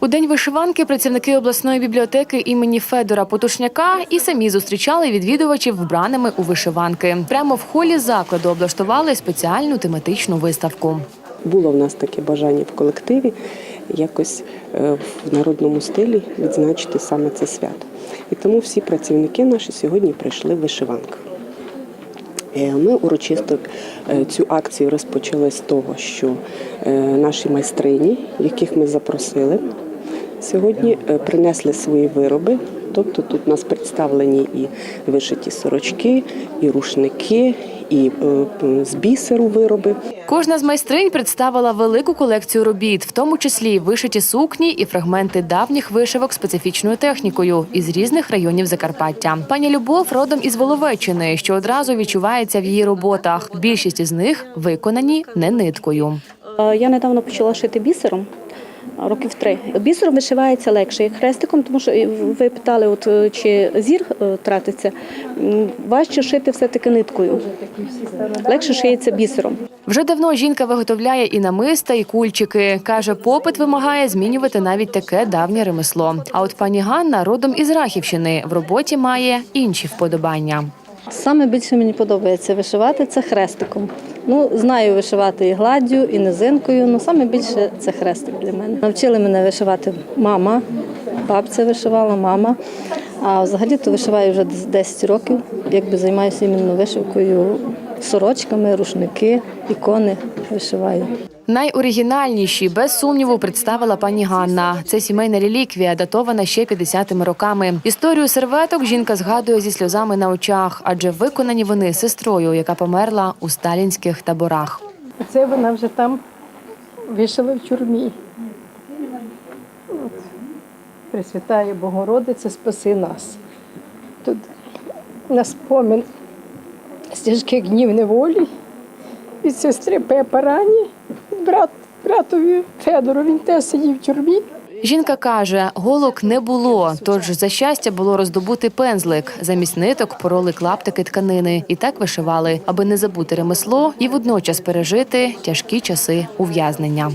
У день вишиванки працівники обласної бібліотеки імені Федора Потушняка і самі зустрічали відвідувачів вбраними у вишиванки. Прямо в холі закладу облаштували спеціальну тематичну виставку. Було в нас таке бажання в колективі якось е, в народному стилі відзначити саме це свято. І тому всі працівники наші сьогодні прийшли в вишиванках. Е, Ми урочисто е, цю акцію розпочали з того, що е, наші майстрині, яких ми запросили, сьогодні принесли свої вироби. Тобто тут у нас представлені і вишиті сорочки, і рушники, і е, з бісеру вироби. Кожна з майстринь представила велику колекцію робіт, в тому числі вишиті сукні і фрагменти давніх вишивок специфічною технікою із різних районів Закарпаття. Пані Любов родом із Воловеччини, що одразу відчувається в її роботах. Більшість із них виконані не ниткою. Е, Я недавно почала шити бісером. Років три. Бісером вишивається легше, як хрестиком, тому що ви питали, от е, чи зір е, тратиться. Важче шити все-таки ниткою. Легше шиється бісером. Вже давно жінка виготовляє і намиста, і кульчики. Каже, попит вимагає змінювати навіть таке давнє ремесло. А от пані Ганна родом із Рахівщини в роботі має інші вподобання. Саме більше мені подобається вишивати це хрестиком. Ну, знаю вишивати і гладдю, і низинкою, але саме більше це хрестик для мене. Навчили мене вишивати мама, бабця вишивала, мама. А взагалі то вишиваю вже десь 10 років, якби займаюся іменно вишивкою, сорочками, рушники, ікони вишиваю. Найоригінальніші, без сумніву, представила пані Ганна. Це сімейна реліквія, датована ще 50-ми роками. Історію серветок жінка згадує зі сльозами на очах, адже виконані вони сестрою, яка померла у сталінських таборах. Це вона вже там вишила в тюрмі. От. Пресвятає Богородиця, спаси нас. Тут на спомин з тяжких днів неволі від сестри Пепа Рані, брат, братові Федору, він теж сидів в тюрмі. Жінка каже, голок не було, тож за щастя було роздобути пензлик. Замість ниток пороли клаптики тканини і так вишивали, аби не забути ремесло і водночас пережити тяжкі часи ув'язнення.